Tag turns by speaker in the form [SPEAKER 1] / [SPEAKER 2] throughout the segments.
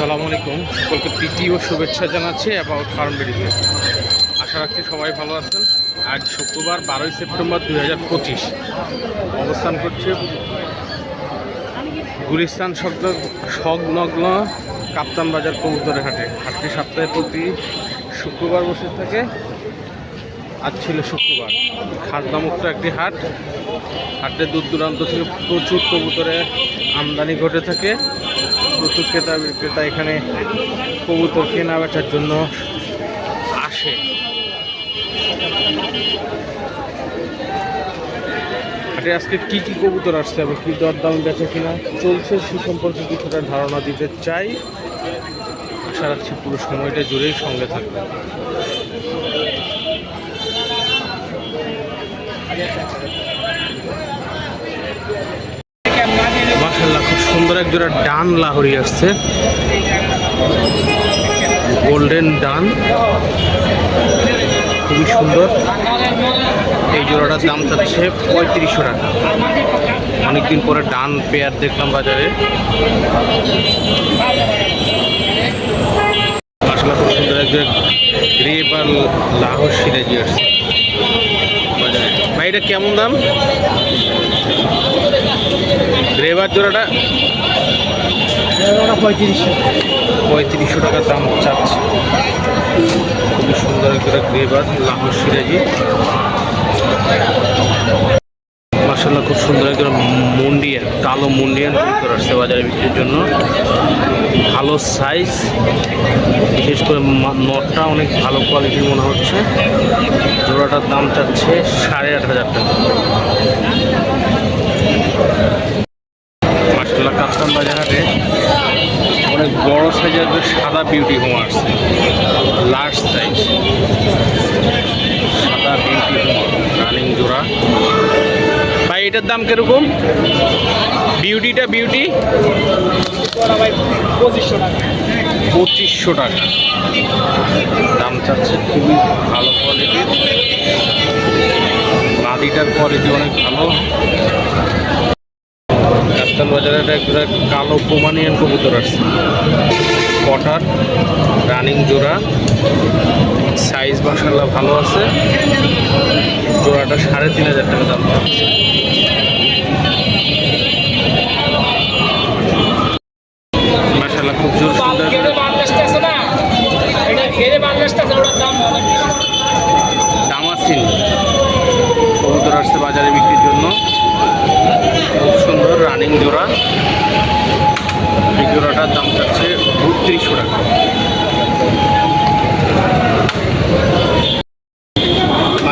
[SPEAKER 1] আসসালামু আলাইকুম। সকলকে প্রীতি ও শুভেচ্ছা জানাচ্ছি অ্যাবাউট ফার্ম বেরিতে আশা রাখছি সবাই ভালো আছেন। আজ শুক্রবার, বারোই সেপ্টেম্বর দুই হাজার পঁচিশ। অবস্থান করছে গুলিস্তান সংলগ্ন সংলগ্ন কাপ্তান বাজার কবুতরের হাটে। হাটটি সপ্তাহে প্রতি শুক্রবার বসে থাকে। আজ ছিল শুক্রবার। খাজনামুক্ত একটি হাট। হাটে দূর দূরান্ত থেকে প্রচুর কবুতরে আমদানি ঘটে থাকে। প্রচুর ক্রেতা বিক্রেতা এখানে কবুতর কেনা বেচার জন্য আসে। আজকে কি কি কবুতর আসছে এবং কি দরদাম বেচে কিনা চলছে সে সম্পর্কে কিছুটা ধারণা দিতে চাই। আশা রাখছি পুরো সময়টা জুড়েই সঙ্গে থাকবে খুব সুন্দর এক জোড়া ডান লাহরি আসছে। গোল্ডেন ডান। খুবই সুন্দর। এই জোড়াটার দাম চাচ্ছে পঁয়ত্রিশশো টাকা। অনেকদিন পরে ডান পেয়ার দেখলাম বাজারে। মাসাল্লাহ খুব সুন্দর এক জোড়া গ্রেপ আর লাহোর সিরাজি আসছে। এটা কেমন দাম? রেবার জোড়াটা?
[SPEAKER 2] পঁয়ত্রিশশো।
[SPEAKER 1] পঁয়ত্রিশশো টাকা দাম চাচ্ছে। খুবই সুন্দর একটা গ্রেভার লাহোর সিরাজি। মার্শাল্লাহ খুব সুন্দর একটা মুন্ডিয়ান কালো মুন্ডিয়ান কবুতর আসছে বাজারে বিক্রির জন্য। ভালো সাইজ বিশেষ করে নটটা অনেক ভালো কোয়ালিটির মনে হচ্ছে। জোড়াটার দাম চাচ্ছে সাড়ে আট হাজার টাকা। মার্শাল্লাহ কাপ্তান বাজার হাটে অনেক বড় সাইজের সাদা বিউটি হোম আসছে। লার্জ সাইজ এটার দাম কীরকম? বিউটিটা বিউটি
[SPEAKER 2] পঁচিশশো টাকা।
[SPEAKER 1] পঁচিশশো টাকা দাম চাচ্ছে খুবই ভালো কোয়ালিটির নাদিটার কোয়ালিটি অনেক ভালো। কাপ্তান বাজারে একটা কালো পোমানিয়ান কবুতর আসছে কটার রানিং জোড়া। সাইজ মাসাল্লাহ ভালো আছে। জোড়াটা সাড়ে তিন হাজার টাকা দাম। মাসাল্লাহ খুব জোর সুন্দর। দামাসিন কবুতর আসছে বাজারে বিক্রির জন্য। খুব সুন্দর রানিং জোড়া। এই জোড়াটার দাম চাচ্ছে বত্রিশশো টাকা।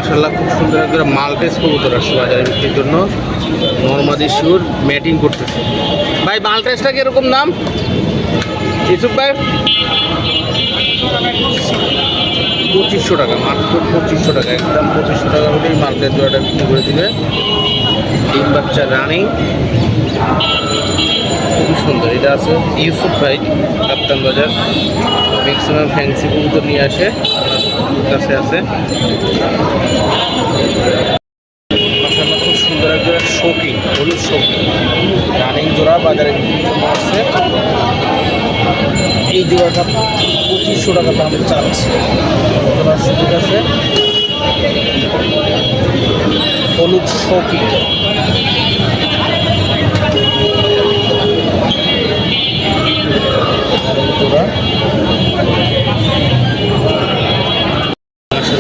[SPEAKER 1] মাসাল্লাহ খুব সুন্দর একটা মালটেস কবুতর আসছে বাজারে বিক্রির জন্য। নর্মাদি শিওর ম্যাটিং করতেছে। ভাই মালটেসটা কীরকম দাম? ইসুফ ভাই? পঁচিশশো টাকা, মাত্র পঁচিশশো টাকা। একদম পঁচিশশো টাকা হলেই মালটের জোড়াটা বিক্রি করে দিবে। ডিম বাচ্চা রানিং। খুবই সুন্দর, এটা আছে ইউসুফ ভাই, কাপ্তান বাজার। ম্যাক্সিমাম ফ্যান্সি কবুতর নিয়ে আসে। কাছে আছে। খুব সুন্দর এক জোড়া হলুদ শৌকিং রানিং জোড়া, বাজারে আসছে এই জোড়াটা পঁচিশশো টাকা দাম চাচ্ছে। জোড়ার সুযোগ আছে। হলুদ শৌকিং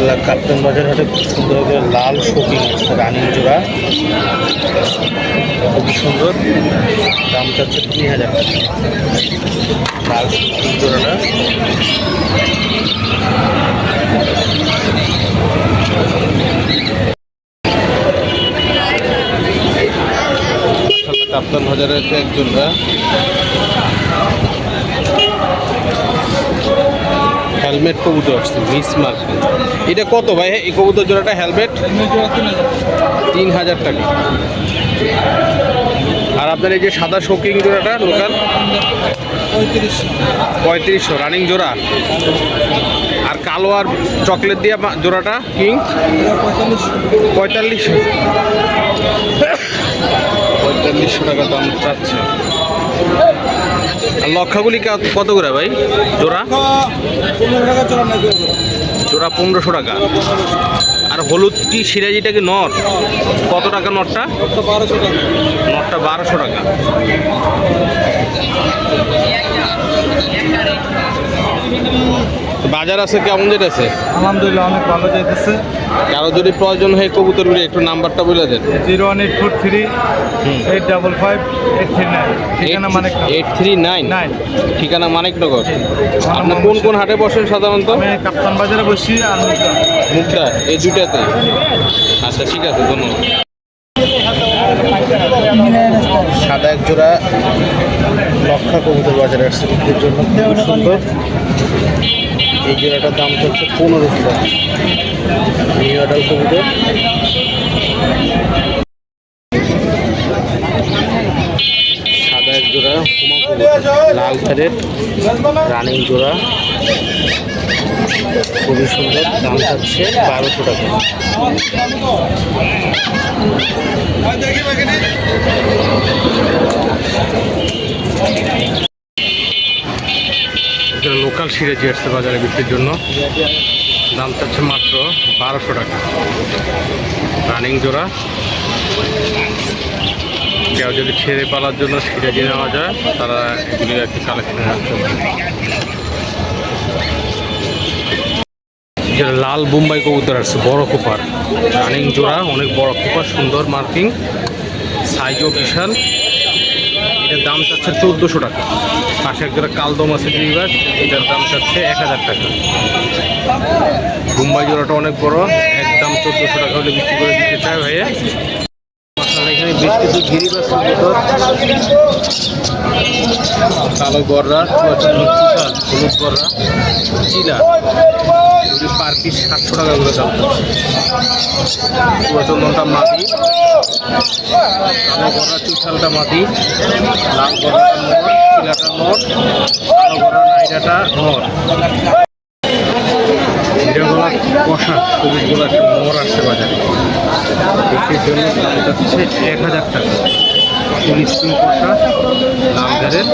[SPEAKER 1] মাসাল্লাহ কাপ্তান বাজার হাটে সুন্দর করে লাল শৌকিং আছে, রানিং জোড়া। খুবই সুন্দর। দাম চাচ্ছে তিন হাজার টাকা। লাল শৌকিং জোড়াটা। কাপ্তান বাজারের একজনরা হেলমেট কবুতর আসছে, মিস মার্কেট এটা কত ভাই? এই কবুতর জোড়াটা হেলমেট? তিন হাজার টাকা। আর আপনার এই যে সাদা শোকিং জোড়াটা লোকাল?
[SPEAKER 2] পঁয়ত্রিশশো,
[SPEAKER 1] রানিং জোড়া। আর কালো আর চকলেট দিয়ে জোড়াটা, কিং?
[SPEAKER 2] পঁয়তাল্লিশশো।
[SPEAKER 1] পঁয়তাল্লিশশো টাকা দাম চাচ্ছে। লক্ষাগুলি কা- কত করে ভাই? জোড়া? জোড়া পনেরোশো টাকা। আর হলুদটি সিরাজিটা কি নট কত টাকা নটটা নটটা বারোশো টাকা। বাজার আছে কেমন যেতেছে?
[SPEAKER 3] আলহামদুলিল্লাহ অনেক ভালো যাইতেছে
[SPEAKER 1] কারও যদি প্রয়োজন হয় কবুতর কবুতরগুলি একটু নাম্বারটা বলে দেন।
[SPEAKER 3] Zero one eight four three eight double five eight three nine. ঠিকানা মানে
[SPEAKER 1] এইট থ্রি নাইন?
[SPEAKER 3] নাইন।
[SPEAKER 1] ঠিকানা মানিকনগর আপনি কোন কোন হাটে বসেন সাধারণত?
[SPEAKER 3] কাপ্তান বাজারে বসি আর মুগদা।
[SPEAKER 1] মুখটা এই দুইটাতে। আচ্ছা ঠিক আছে ধন্যবাদ। সাদা এক জোড়া লক্ষা কবুতর বাজারে আসছে বিক্রির জন্য। খুব সুন্দর। এই জোড়াটার দাম চলছে পনেরোশো টাকা নিউ কবুতর। সাদা এক জোড়া লাল ফেরের রানিং জোড়া। খুবই সুন্দর, দাম থাকছে বারোশো টাকা। লোকাল সিরাজি আসছে বাজারে বিক্রির জন্য। দাম চাচ্ছে মাত্র বারোশো টাকা। রানিং জোড়া। কেউ যদি ছেড়ে পালার জন্য সিরাজি নেওয়া যায়, তারা এগুলি কি কালেকশনে রাখতে পারে। যেটা লাল বোম্বাই কবুতর আসছে, বড় কোপার রানিং জোড়া, অনেক বড় কোপার সুন্দর মার্কিং সাইজও বিশাল। এটার দাম চাচ্ছে চোদ্দোশো টাকা। পাশে এক জোড়া কালদম আছে গিরিবাস এটার দাম চাচ্ছে এক হাজার টাকা। বোম্বাই জোড়াটা অনেক বড়, একদম চোদ্দোশো টাকা হলে বিক্রি করে দিতে চায় ভাইয়া। এখানে বেশ কিছু গিরিবাস কালো গররা হলুদ গররা চিলা পার পিস সাতশো টাকা করে দাম চুয়াচন্নটা মাটি গররা চুঠালটা মাটি লাল গররাটা নর চিলাটা এটাগুলো কষা কবিগুলো একটা মোর এক হাজার টাকা। গাড়ের